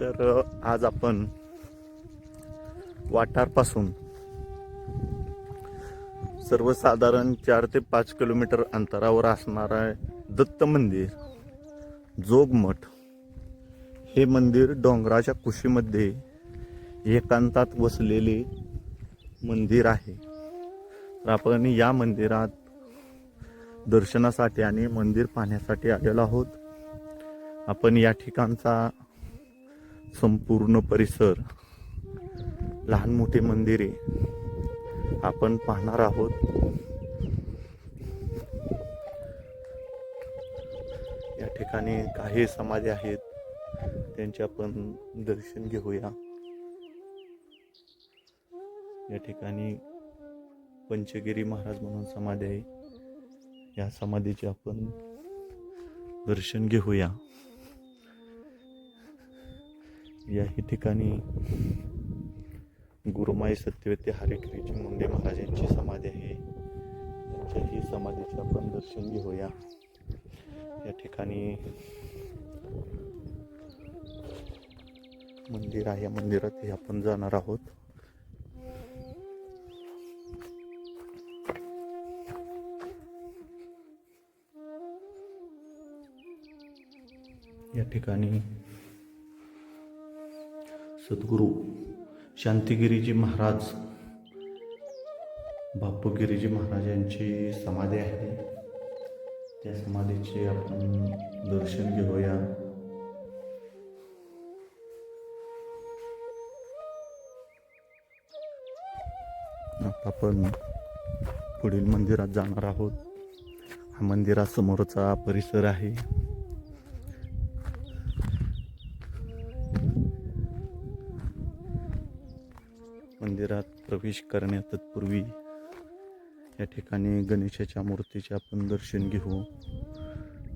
तर आज आपण वाटारपासून सर्वसाधारण चार ते पाच किलोमीटर अंतरावर असणार आहे दत्त मंदिर जोगमठ. हे मंदिर डोंगराच्या कुशीमध्ये एकांतात वसलेले मंदिर आहे. तर आपण या मंदिरात दर्शनासाठी आणि मंदिर पाहण्यासाठी आलेलो आहोत. आपण या ठिकाणचा संपूर्ण परिसर लहान मोठे मंदिरे आपण पाहणार आहोत. या ठिकाणी काही समाधी आहेत त्यांचे आपण दर्शन घेऊया. या ठिकाणी पंचगिरी महाराज म्हणून समाधी आहे. या समाधीचे आपण दर्शन घेऊया. याही ठिकाणी गुरुमाई सत्यवती हरेकृष्ण मुंडे महाराजांची समाधी आहे. त्यांच्याही समाधीचे आपण दर्शन घेऊया. या ठिकाणी मंदिर आहे. या मंदिरातही आपण जाणार आहोत. या ठिकाणी सद्गुरू शांतिगिरीजी महाराज बापूगिरीजी महाराज यांची समाधी आहे. त्या समाधीचे आपण दर्शन घेऊया. आता आपण पुढील मंदिरात जाणार आहोत. हा मंदिरासमोरचा परिसर आहे. मंदिरात प्रवेश करण्या तत्पूर्वी या ठिकाणी गणेशाच्या मूर्तीचे आपण दर्शन घेऊ.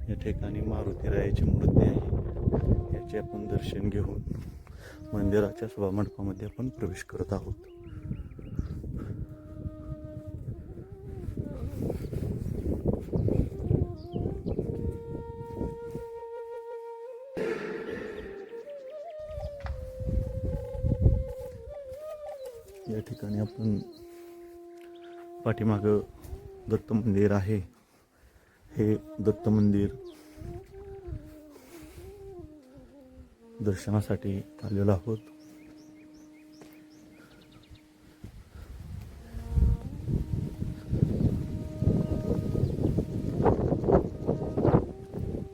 या ठिकाणी मारुतीरायाची मूर्ती आहे. याचे आपण दर्शन घेऊन मंदिराच्या सभामंडपामध्ये आपण प्रवेश करत आहोत. या ठिकाणी आपण पाठीमागं दत्त मंदिर आहे. हे दत्त मंदिर दर्शनासाठी आलेलो आहोत.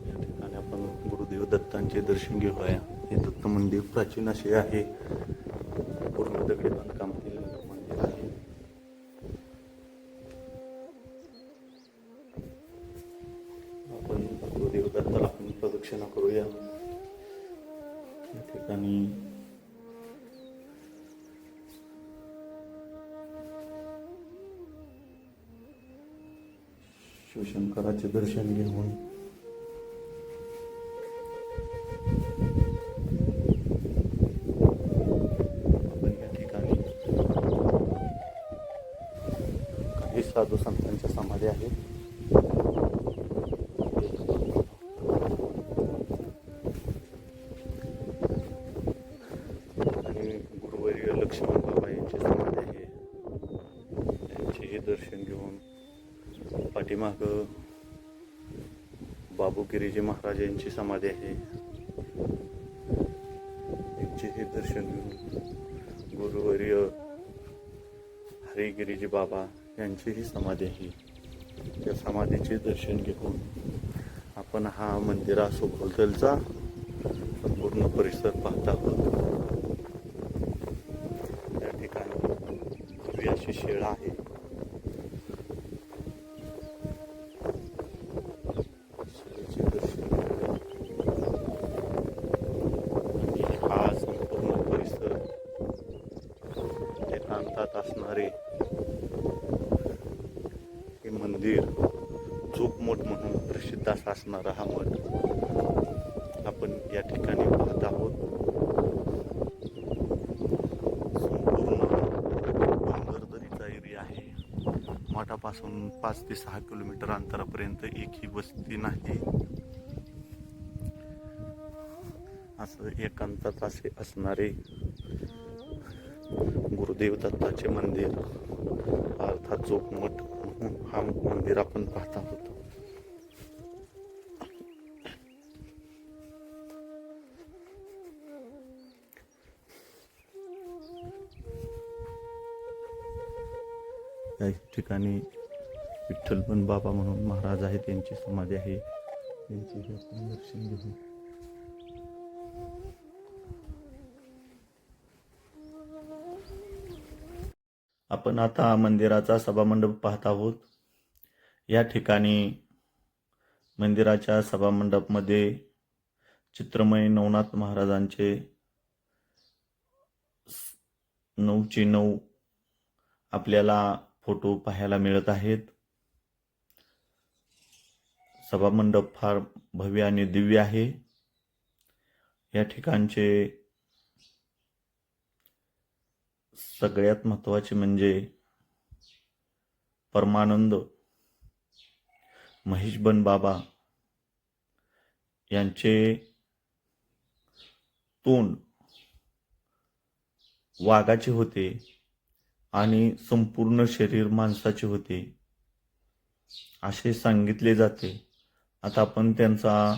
या ठिकाणी आपण गुरुदेव दत्तांचे दर्शन घेऊया हे दत्त मंदिर प्राचीन असे आहे. दगडी बांधकाम केलेलं मंदिर आहे आपण गुरुदेव दत्ताला आपण प्रदक्षिणा करूया या ठिकाणी शिवशंकराचे दर्शन घेऊन साधू संतांच्या समाधी आहेत आणि गुरुवर्य लक्ष्मण बाबा यांची समाधी आहे. त्यांचेही दर्शन घेऊन पाठीमाग बाबू गिरीजी महाराज यांची समाधी आहे. यांचेही दर्शन घेऊन गुरुवर्य हरिगिरीजी बाबा यांचीही समाधी आहे. त्या समाधीचे दर्शन घेऊन आपण हा मंदिरासोबतचा संपूर्ण परिसर पाहत आहोत. या ठिकाणी भव्य अशी शेळा आहे. शेळीचे हा संपूर्ण परिसर एकांतात असणारे हे मंदिर चूकमोठ म्हणून प्रसिद्ध असणारा हा मठ आपण या ठिकाणी पाहत आहोत. संपूर्ण एरिया आहे मठापासून पाच ते सहा किलोमीटर अंतरापर्यंत एकही वस्ती नाही. असं एकांतात असे असणारे गुरुदेव दत्ताचे मंदिर अर्थात चोपमठ म्हणून हा मंदिर आपण पाहत आहोत. या ठिकाणी विठ्ठलपण बाबा म्हणून महाराज आहे त्यांची समाधी आहे. त्यांचे दर्शन घेऊ. आपण आता मंदिराचा सभामंडप पाहत आहोत. या ठिकाणी मंदिराच्या सभामंडपमध्ये चित्रमय नवनाथ महाराजांचे नऊचे नऊ आपल्याला फोटो पाहायला मिळत आहेत. सभामंडप फार भव्य आणि दिव्य आहे. या ठिकाणचे सगळ्यात महत्त्वाचे म्हणजे परमानंद महेशबन बाबा यांचे तोंड वाघाचे होते. आणि संपूर्ण शरीर माणसाचे होते. असे सांगितले जाते. आता आपण त्यांचा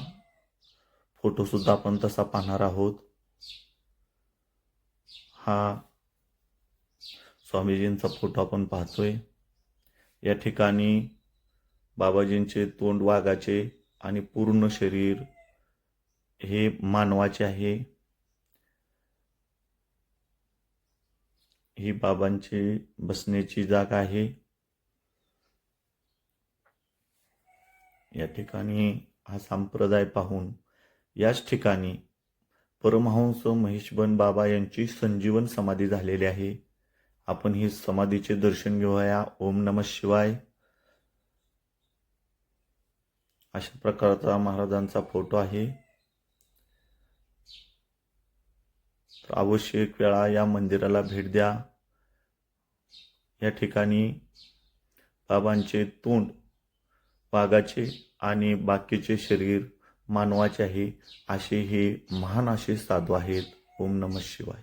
फोटोसुद्धा आपण तसा पाहणार आहोत. हा स्वामीजींचा फोटो आपण पाहतोय. या ठिकाणी बाबाजींचे तोंड वाघाचे आणि पूर्ण शरीर हे मानवाचे आहे. ही बाबांची बसण्याची जागा आहे. या ठिकाणी हा संप्रदाय पाहून याच ठिकाणी परमहंस महेशबन बाबा यांची संजीवन समाधी झालेली आहे. आपण ही समाधीचे दर्शन घेऊया. ओम नम शिवाय. अशा प्रकारचा महाराजांचा फोटो आहे. तर आवश्यक वेळा या मंदिराला भेट द्या. या ठिकाणी बाबांचे तोंड वाघाचे आणि बाकीचे शरीर मानवाचे आहे असे हे महान असे साधू आहेत. ओम नम शिवाय.